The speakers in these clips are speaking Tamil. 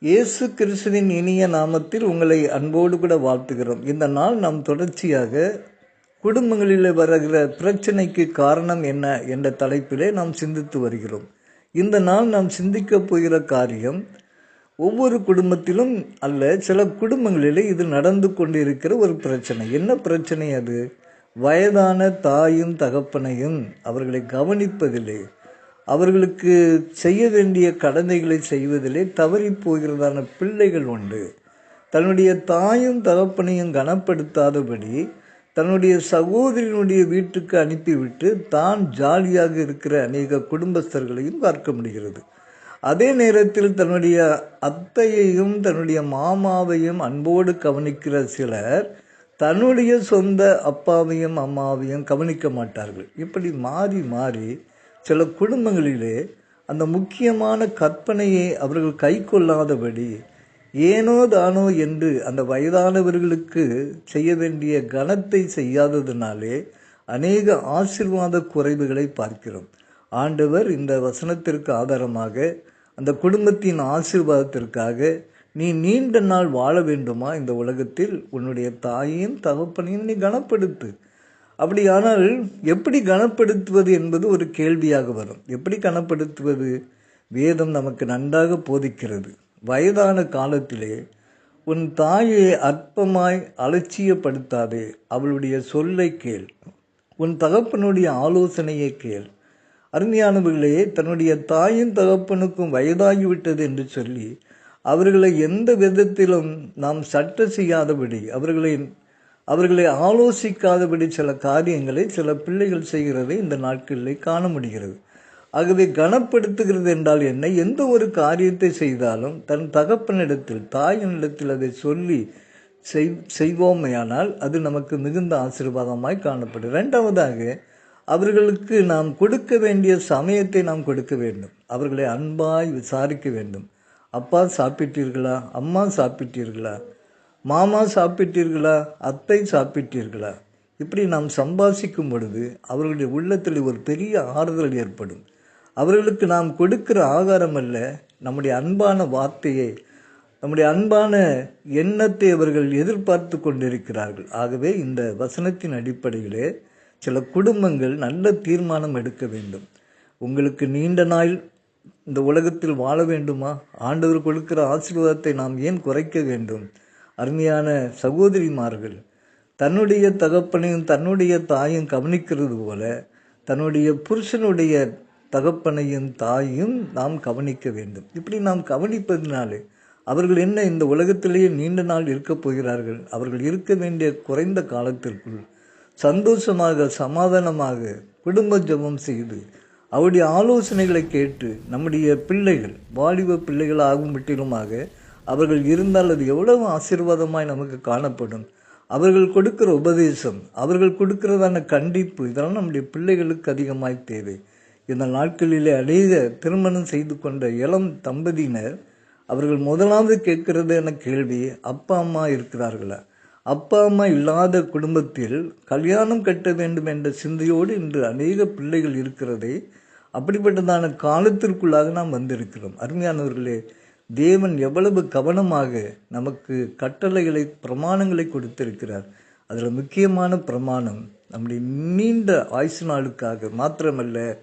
இயேசு கிறிஸ்துவின் இனிய நாமத்தில் உங்களை அன்போடு கூட வாழ்த்துகிறோம். இந்த நாள் நாம் தொடர்ச்சியாக குடும்பங்களில் வருகிற பிரச்சனைக்கு காரணம் என்ன என்ற தலைப்பிலே நாம் சிந்தித்து வருகிறோம். இந்த நாள் நாம் சிந்திக்கப் போகிற காரியம் ஒவ்வொரு குடும்பத்திலும் அல்ல சில குடும்பங்களிலே இது நடந்து கொண்டிருக்கிற ஒரு பிரச்சனை. என்ன பிரச்சனை அது? வயதான தாயும் தகப்பனையும் அவர்களை கவனிப்பதில்லை அவர்களுக்கு செய்ய வேண்டிய கடமைகளை செய்வதிலே தவறி போகிறதான பிள்ளைகள் உண்டு. தன்னுடைய தாயும் தகப்பனையும் கனப்படுத்தாதபடி தன்னுடைய சகோதரனுடைய வீட்டுக்கு அனுப்பிவிட்டு தான் ஜாலியாக இருக்கிற அநேக குடும்பஸ்தர்களையும் பார்க்க முடிகிறது. அதே நேரத்தில் தன்னுடைய அத்தையையும் தன்னுடைய மாமாவையும் அன்போடு கவனிக்கிற சிலர் தன்னுடைய சொந்த அப்பாவையும் அம்மாவையும் கவனிக்க மாட்டார்கள். இப்படி மாறி மாறி சில குடும்பங்களிலே அந்த முக்கியமான கற்பனையை அவர்கள் கை கொள்ளாதபடி ஏனோ தானோ என்று அந்த வயதானவர்களுக்கு செய்ய வேண்டிய கனத்தை செய்யாததினாலே அநேக ஆசிர்வாத குறைவுகளை பார்க்கிறோம். ஆண்டவர் இந்த வசனத்திற்கு ஆதாரமாக அந்த குடும்பத்தின் ஆசிர்வாதத்திற்காக நீ நீண்ட நாள் வாழ வேண்டுமா? இந்த உலகத்தில் உன்னுடைய தாயையும் தகப்பனையும் நீ கனப்படுத்து. அப்படியானால் எப்படி கனப்படுத்துவது என்பது ஒரு கேள்வியாக வரும். எப்படி கனப்படுத்துவது? வேதம் நமக்கு நன்றாக போதிக்கிறது. வயதான காலத்திலே உன் தாயை அற்பமாய் அலட்சியப்படுத்தாதே அவளுடைய சொல்லை கேள். உன் தகப்பனுடைய ஆலோசனையை கேள். அருமையானவர்களே தன்னுடைய தாயின் தகப்பனுக்கும் வயதாகிவிட்டது என்று சொல்லி அவர்களை எந்த விதத்திலும் நாம் சட்ட செய்யாதபடி அவர்களை அவர்களை ஆலோசிக்காதபடி சில காரியங்களை சில பிள்ளைகள் செய்கிறதை இந்த நாட்களில் காண முடிகிறது. ஆகவே கனப்படுத்துகிறது என்றால் என்ன? எந்த ஒரு காரியத்தை செய்தாலும் தன் தகப்பனிடத்தில் தாயினிடத்தில் அதை சொல்லி செய் செய்வோமையானால் அது நமக்கு மிகுந்த ஆசீர்வாதமாய் காணப்படும். இரண்டாவதாக அவர்களுக்கு நாம் கொடுக்க வேண்டிய சமயத்தை நாம் கொடுக்க வேண்டும். அவர்களை அன்பாய் விசாரிக்க வேண்டும். அப்பா சாப்பிட்டீர்களா? அம்மா சாப்பிட்டீர்களா? மாமா சாப்பிட்டீர்களா? அத்தை சாப்பிட்டீர்களா? இப்படி நாம் சம்பாஷிக்கும் பொழுது அவர்களுடைய உள்ளத்தில் ஒரு பெரிய ஆறுதல் ஏற்படும். அவர்களுக்கு நாம் கொடுக்கிற ஆகாரம் அல்ல நம்முடைய அன்பான வார்த்தையை நம்முடைய அன்பான எண்ணத்தை அவர்கள் எதிர்பார்த்து கொண்டிருக்கிறார்கள். ஆகவே இந்த வசனத்தின் அடிப்படையிலே சில குடும்பங்கள் நல்ல தீர்மானம் எடுக்க வேண்டும். உங்களுக்கு நீண்ட நாள் இந்த உலகத்தில் வாழ வேண்டுமா? ஆண்டவர் கொடுக்கிற ஆசீர்வாதத்தை நாம் ஏன் குறைக்க வேண்டும்? அருமையான சகோதரிமார்கள் தன்னுடைய தகப்பனையும் தன்னுடைய தாயும் கவனிக்கிறது போல தன்னுடைய புருஷனுடைய தகப்பனையும் தாயும் நாம் கவனிக்க வேண்டும். இப்படி நாம் கவனிப்பதினாலே அவர்கள் என்ன இந்த உலகத்திலேயே நீண்ட நாள் இருக்கப் போகிறார்கள்? அவர்கள் இருக்க வேண்டிய குறைந்த காலத்திற்குள் சந்தோஷமாக சமாதானமாக குடும்ப ஜபம் செய்து அவருடைய ஆலோசனைகளை கேட்டு நம்முடைய பிள்ளைகள் வாலிப பிள்ளைகள் ஆகும் மட்டிலுமாக அவர்கள் இருந்தால் அது எவ்வளவு ஆசீர்வாதமாய் நமக்கு காணப்படும். அவர்கள் கொடுக்கிற உபதேசம் அவர்கள் கொடுக்கிறதான கண்டிப்பு இதெல்லாம் நம்முடைய பிள்ளைகளுக்கு அதிகமாய் தேவை. இந்த நாட்களிலே அநேக திருமணம் செய்து கொண்ட இளம் தம்பதியினர் அவர்கள் முதலாவது கேட்கிறது என கேள்வி அப்பா அம்மா இருக்கிறார்களா? அப்பா அம்மா இல்லாத குடும்பத்தில் கல்யாணம் கட்ட வேண்டும் என்ற சிந்தையோடு இன்று அநேக பிள்ளைகள் இருக்கிறதே அப்படிப்பட்டதான காலத்திற்குள்ளாக நாம் வந்திருக்கிறோம். அருமையானவர்களே தேவன் எவ்வளவு கவனமாக நமக்கு கட்டளைகளை பிரமாணங்களை கொடுத்திருக்கிறார். அதில் முக்கியமான பிரமாணம் நம்முடைய நீண்ட ஆயுசு நாளுக்காக மாத்திரமல்ல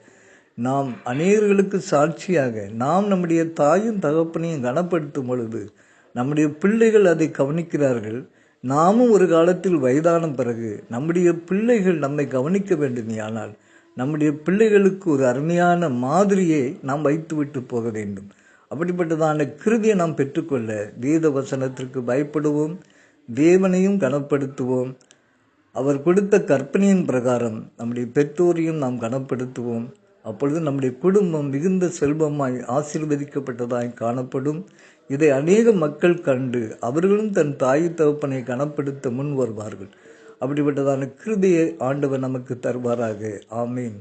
நாம் அநேகர்களுக்கு சாட்சியாக நாம் நம்முடைய தாயும் தகப்பனையும் கனப்படுத்தும் பொழுது நம்முடைய பிள்ளைகள் அதை கவனிக்கிறார்கள். நாமும் ஒரு காலத்தில் வயதான பிறகு நம்முடைய பிள்ளைகள் நம்மை கவனிக்க வேண்டுமையானால் நம்முடைய பிள்ளைகளுக்கு ஒரு அருமையான மாதிரியை நாம் வைத்துவிட்டு போக வேண்டும். அப்படிப்பட்டதான கிருதியை நாம் பெற்றுக்கொள்ள வேத வசனத்திற்கு பயப்படுவோம் தேவனையும் கனப்படுத்துவோம். அவர் கொடுத்த கற்பனையின் பிரகாரம் நம்முடைய பெற்றோரையும் நாம் கனப்படுத்துவோம். அப்பொழுது நம்முடைய குடும்பம் மிகுந்த செல்வமாய் ஆசீர்வதிக்கப்பட்டதாய் காணப்படும். இதை அநேக மக்கள் கண்டு அவர்களும் தன் தாய் தகப்பனை கனப்படுத்த முன் வருவார்கள். அப்படிப்பட்டதான கிருதியை ஆண்டவர் நமக்கு தருவாராக. ஆமீன்.